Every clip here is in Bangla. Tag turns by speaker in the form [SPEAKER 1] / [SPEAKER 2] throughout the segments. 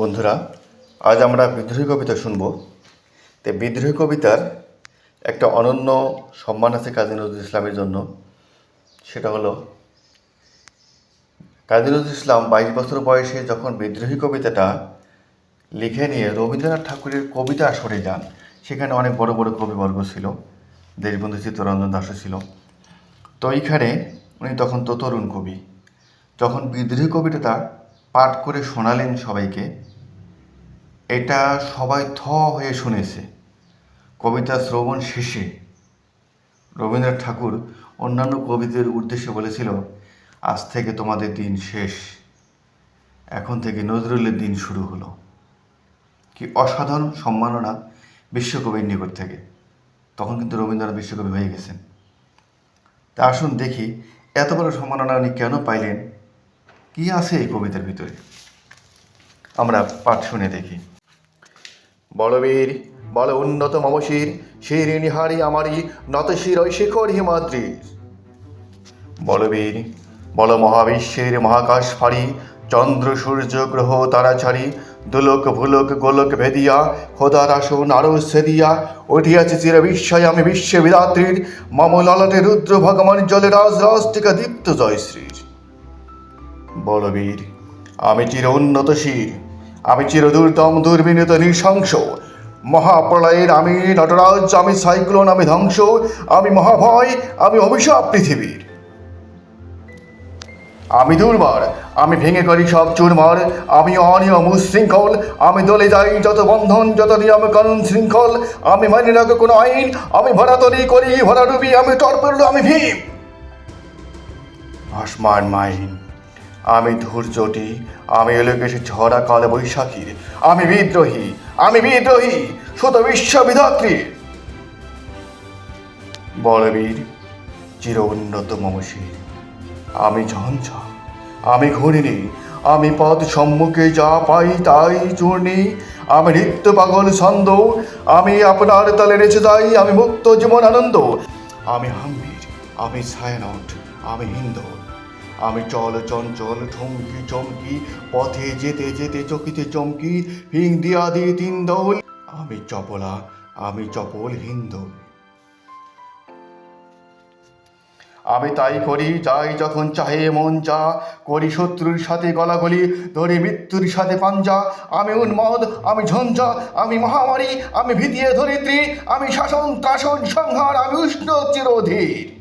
[SPEAKER 1] বন্ধুরা, আজ আমরা বিদ্রোহী কবিতা শুনব। তো বিদ্রোহী কবিতার একটা অনন্য সম্মান আছে কাজী নজরুল ইসলামের জন্য। সেটা হলো, কাজী নজরুল ইসলাম বাইশ বছর বয়সে যখন বিদ্রোহী কবিতাটা লিখে নিয়ে রবীন্দ্রনাথ ঠাকুরের কবিতা আসরে যান, সেখানে অনেক বড় বড় কবিবর্গ ছিল, দেশবন্ধু চিত্তরঞ্জন দাসও ছিল। তো এইখানে উনি তখন তো তরুণ কবি। যখন বিদ্রোহী কবিতাটা পাঠ করে শোনালেন সবাইকে। এটা সবাই থ হয়ে শুনেছে। কবিতা শ্রবণ শেষে রবীন্দ্রনাথ ঠাকুর অন্যান্য কবিদের উদ্দেশ্যে বলেছিল, আজ থেকে তোমাদের দিন শেষ। এখন থেকে নজরুলের দিন শুরু হলো। কি অসাধারণ সম্মাননা বিশ্বকবির নিকট থেকে। তখন কিন্তু রবীন্দ্রনাথ বিশ্বকবি হয়ে গেছেন। তা আসুন দেখি, এত বড় সম্মাননা উনি কেন পাইলেন? কি আছে এই কবিতার ভিতরে? আমরা পাঠ শুনে দেখি। বলবীর, বল উন্নত মমশির শির নিহারি আমারি, নত শির শিখর হিমাদ্রির বলবীর, বল মহাবিশ্বের মহাকাশ ফাড়ি, চন্দ্র সূর্য গ্রহ তারা ছাড়ি, দুলোক ভুলোক গোলক ভেদিয়া খোদার আসন আরও সেদিয়া, উঠিয়াছে চির বিস্ময় আমি বিশ্বে বিদাত্রীর মম রুদ্র ভগবান জলে রাজ রাস্তিকা দীপ্ত জয়শ্রীর। বলবীর, আমি চির উন্নত শির, আমি চির দুর্দম, দুর্বিনীত, নৃশংস। মহাপ্রলয়ের আমি নটরাজ, আমি সাইক্লোন, আমি ধ্বংস, আমি মহাভয়, আমি অভিশাপ পৃথিবীর। আমি দুর্বার আমি ভেঙে করি সব চুরমার, আমি অনিয়ম উশৃঙ্খল, আমি দলে যাই যত বন্ধন, যত নিয়ম কানুন শৃঙ্খল, আমি মানি না কোনো আইন, আমি ভরাতরি করি, ভরাডুবি, আমি টর্পেল আমি ভীম। ভাসমান মাইন আমি ধৈর্যটি, আমি এলোকেশে ঝরা কাল বৈশাখীর। আমি বিদ্রোহী আমি বিদ্রোহী শত বিশ্ববিধাত্রীর বলবীর, চির উন্নত মমশীর। আমি ঝঞ্ঝা, আমি ঘূর্ণি, আমি পথ সম্মুখে যা পাই তাই চূর্ণি। আমি নিত্য পাগল ছন্দ, আমি আপনার তালে নেচে যাই, আমি মুক্ত জীবন আনন্দ। আমি হাম্বির আমি ছায়ানট, আমি হিন্দু। আমি চল চঞ্চল ঠমকি চমকি, পথে যেতে যেতে চকিতে চমকি হিং দিয়া দি তিন দৌল আমি চপলা, আমি চপল হিন্দু। আমি তাই করি, যাই যখন চাহে মন যা করি শত্রুর সাথে গলাগলি, ধরি মৃত্যুর সাথে পাঞ্জা। আমি উন্মদ, আমি ঝঞ্ঝা, আমি মহামারী, আমি ভীতিয়ে ধরিত্রী, আমি শাসন ত্রাসন সংহার, আমি উষ্ণ চিরধীর।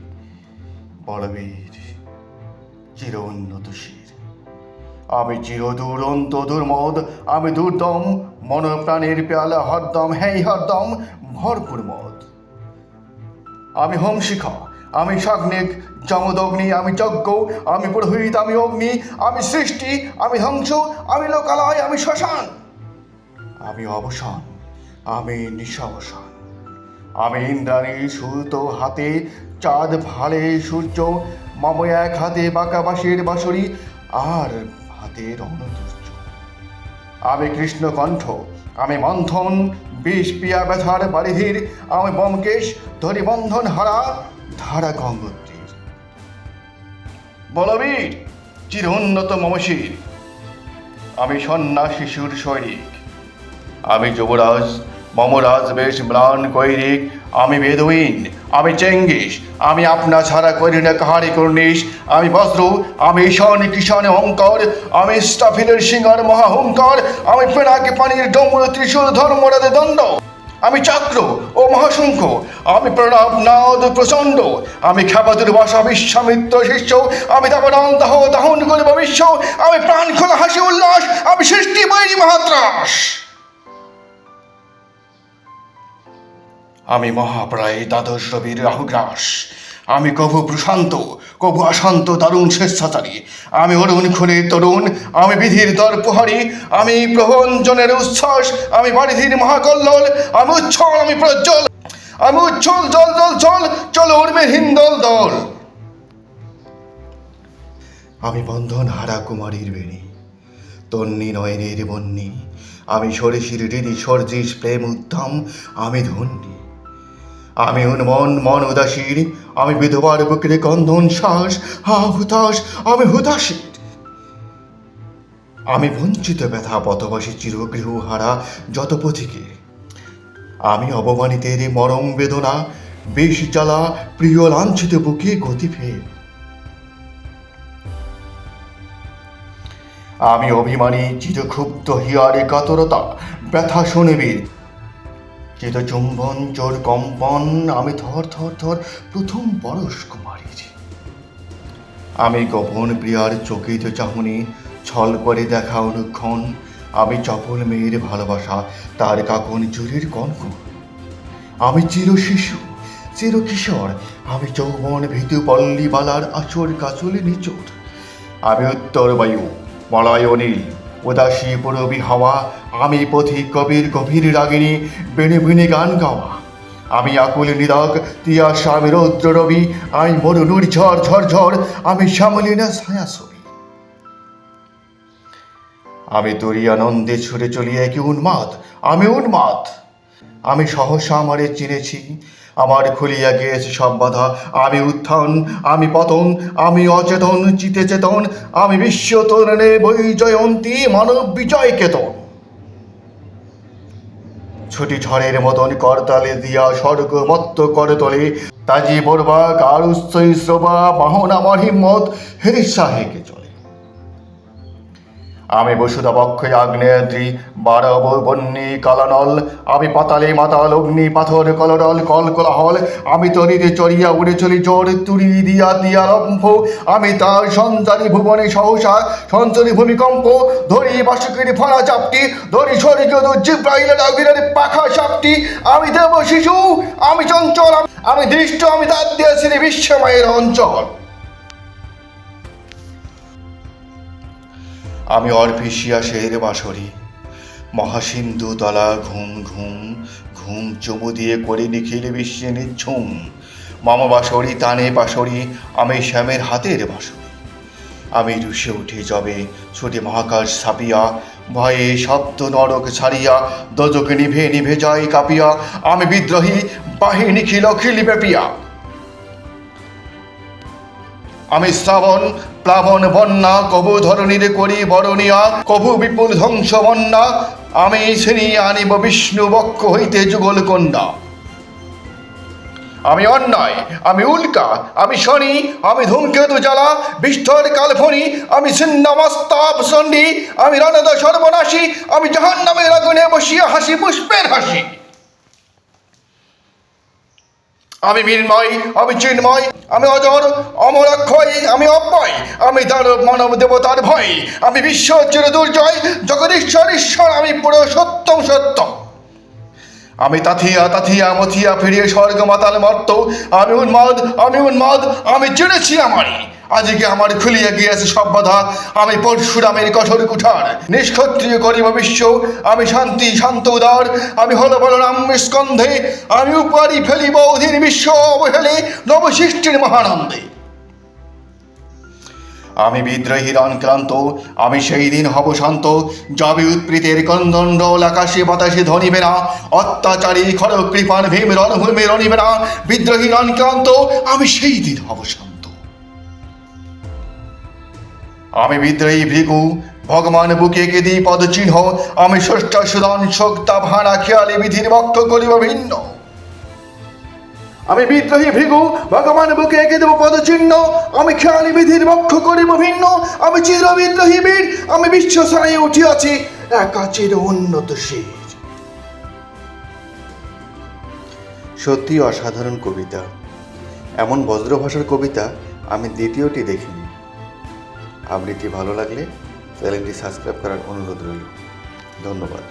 [SPEAKER 1] বলবীর। চির উন্নত শির আমি চির দুরন্ত দুর্মদ আমি দুর্দম, মনপ্রাণের পেয়ালা হরদম, হেই হরদম, ভরপুর মদ। আমি হোমশিখা, আমি সাগ্নিক, যমদগ্নি, আমি যজ্ঞ, আমি পুরোহিত, আমি অগ্নি, আমি সৃষ্টি, আমি ধ্বংস, আমি লোকালয়, আমি শ্মশান। আমি অবসান, আমি নিঃসাবসান। আমি ইন্দ্রাণী সুতো হাতে, চাঁদ ভালে সূর্য মম এক হাতে বাঁকা বাঁশের বাঁশরি, আর হাতে রণদুর্য আমি কৃষ্ণকণ্ঠ, আমি মন্থন, বিষ পিয়া ব্যথার বারিধির, আমি বমকেশ ধরি বন্ধন হারা, ধারা গঙ্গোত্রীর। বলবীর চির উন্নত মমশির, আমি সন্ন্যাস শিশুর সৈনিক। আমি যুবরাজ, মমরাজ বেশ ম্লান কৈরিক আমি বেদুইন, আমি চেঙ্গিস, আমি আপনা ছাড়া করি না কাহারি কর্নিশ। আমি বজ্র, আমি ঈশান কিষান অহংকার, আমি স্টাফিলের সিঙ্গার মহাহংকার আমি পেনাকে পানির ডমর ত্রিশূল ধর্মরাদে দণ্ড। আমি চক্র ও মহাশঙ্খ, আমি প্রণব নাদ প্রচণ্ড। আমি খ্যাপাতুর বাসা বিশ্বামিত্র শিষ্য, আমি দাবরান দাহ দাহন করিব বিশ্ব। আমি প্রাণ খোলা হাসি উল্লাস, আমি সৃষ্টি বৈরী মহাত্রাস। আমি মহাপ্রায় দ্বাদশ রবির রাহুগ্রাস। আমি কভু প্রশান্ত, কভু অশান্ত দারুণ স্বেচ্ছাচারী। আমি অরুণ খুনে তরুণ, আমি বিধির দর দর্পহারী, আমি প্রভঞ্জনের উচ্ছ্বাস, আমি বারিধির মহাকল্লোল, আমি উচ্ছল আমি প্রজ্জ্বল, আমি উচ্ছল জল জল জল, চল উড়বে হিন্দল দল। আমি বন্ধন হারা কুমারীর বেণী, তন্নি নয়নের বন্যি আমি সরিষির হৃদি সর্জিস প্রেম উত্তম, আমি ধন্যী। আমি উন্মন মন উদাসীর আমি বিধবার বুকের কন্দন শ্বাস হা হুতাশ, আমি হুতাশীর আমি বঞ্চিত ব্যথা, পথবাসী চিরগৃহ হারা, যত পথিকে। আমি অবমানিতের মরম বেদনা, বেশ জ্বালা, প্রিয় লাঞ্ছিত বুকে গতি ফের। আমি অভিমানী, চিরক্ষুব্ধ হিয়ারে কাতরতা, ব্যথা শোনেবীর চিত চুম্বন, চোর কম্পন, আমি থর থর থর, প্রথম পরশ কুমারীর। আমি গোপন প্রিয়ার চকিত চাহনি, ছল করে দেখা অনুক্ষণ, আমি চপল মেয়ের ভালোবাসা, তার কাকন চুরির কনকন আমি চির শিশু, চির কিশোর, আমি যৌবন ভীতু পল্লী বালার আচর কাচলে নিচোর। আমি উত্তর বায়ু মলয় অনিল উদাসী পুরবী হাওয়া, আমি পথিক কবির গভীর রাগিনী, বেণে বেণে গান গাওয়া। আমি আকুল নিরক তিয়া স্বামী রৌদ্র রবি আমি মরুনুর ঝড় ঝড় ঝড় আমি শ্যামলিনা ছায়া ছবি। আমি তরি আনন্দে ছুটে চলি কি উন্মাদ, আমি উন্মাদ। আমি সহসা আমারে চিনেছি আমার খুলিয়া গিয়েছে সব বাধা। আমি উত্থান, আমি পতন, আমি অচেতন চিতে চেতন আমি বিশ্ব তরণে বৈজয়ন্তী মানব বিজয় কেতন ছুটি ঝড়ের মতন করতালে দিয়া স্বর্গ মত্ত করে তোলে। তাজি বরবা কারুস্থই শ্রবা বাহন আমার হিম্মত হেরিসাহেকে চলে আমি বসুধা বক্ষে আগ্নেয়াদ্রি বারব বন্যী কালানল, আমি পাতালে মাতাল, অগ্নি, পাথর, কলরল, কল কলাহল, আমি তরিতে চড়িয়া উড়ে চলি জোর তুরি দিয়া দিয়া লম্ফ, আমি তার সঞ্চারী ভুবনে সহসা, সঞ্চারী ভূমিকম্প, ধরি বাসুকের ফলা চাপটি, ধরি স্বর্গীয় জিব্রাইলের আগুনের পাখা চাপটি আমি দেব শিশু, আমি চঞ্চল, আমি দৃষ্ট, আমি তার দিয়েছি বিশ্বময়ের অঞ্চল। আমি অর্পিসিয়া শের বাসরি মহাসিন্ধু তলা ঘুম ঘুম ঘুম চুমু দিয়ে করে নিখিল বিশ্বে নিঝুম। মম বাসরি তানে বাসরি আমি শ্যামের হাতের বাসরি আমি রুষে উঠে যাবে, ছুটে মহাকাশ ছাপিয়া, ভয়ে শব্দ নরক ছাড়িয়া, দজকে নিভে নিভে যায় কাঁপিয়া, আমি বিদ্রোহী, বাহি নিখিল খিলি ব্যাপিয়া। আমি শ্রাবণ, প্লাবন, বন্যা, কবু ধরণীর করি বরণিয়া কবু বিপুল ধ্বংস বন্যা, আমি ছিনিয়ে আনিব বিষ্ণু বক্ষ হইতে যুগল কন্যা। আমি অন্যায়, আমি উল্কা, আমি শনি, আমি ধূমকেতু জ্বালা, বিষ্ঠর কালফনি আমি ছিন্নমস্তাপ সন্ডি আমি রণদ সর্বনাশী, আমি জাহান নামের আগুনে বসিয়া হাসি পুষ্পের হাসি। আমি মৃন্ময়, আমি চিন্ময়, আমি অজর অমর অক্ষয়, আমি অব্যয়, আমি দানব মানব দেবতার ভয়, আমি বিশ্ব চির দুর্জয়, জগদীশ্বর ঈশ্বর, আমি পুরো সত্যম সত্য আমি তাথিয়া তাথিয়া, মথিয়া ফিরিয়ে স্বর্গ মাতাল মর্ত, আমি উন্মাদ আমি উন্মাদ, আমি চিনেছি আমারই। আজকে আমার খুলিয়া গিয়েছে সব বাধা। আমি পরশুরামের কঠোর কুঠার, নিষ্ক্ষত্রিয় করিব বিশ্ব। আমি শান্তি, শান্ত, উদার। আমি হল বলরাম স্কন্ধে আমি উপারি ফেলিব অধীন বিশ্ব অবহেলে, নবসৃষ্টির মহানন্দে। আমি বিদ্রোহী অনক্লান্ত আমি সেই দিন হব শান্ত। যাবে উৎপ্রীতের কন্দণ্ডল আকাশে বাতাসে ধনিবে না। অত্যাচারী খড়গ কৃপান ভীম রণভূমে রণিবে না। বিদ্রোহীর অনক্লান্ত আমি সেই দিন হব শান্ত। আমি বিদ্রোহী ভৃগু, ভগবান বুকে কে দিই পদ চিহ্ন আমি ষষ্ঠ সুদান শক্তা ভাড়া খেয়ালি বিধির বক্ষ করিব ভিন্ন। আমি বিদ্রোহী ভৃগু, ভগবান বুকে এঁকে দেব পদচিহ্ন, আমি খেয়ালি বিধির বক্ষ করিব ভিন্ন। আমি চির বিদ্রোহী বীর, আমি বিশ্ব সারাই উঠিয়াছি, একা চির উন্নত শির। সত্যি অসাধারণ কবিতা। এমন বজ্রভাষার কবিতা আমি দ্বিতীয়টি দেখিনি। আবৃত্তি ভালো লাগলে চ্যানেলটি সাবস্ক্রাইব করার অনুরোধ রইল। ধন্যবাদ।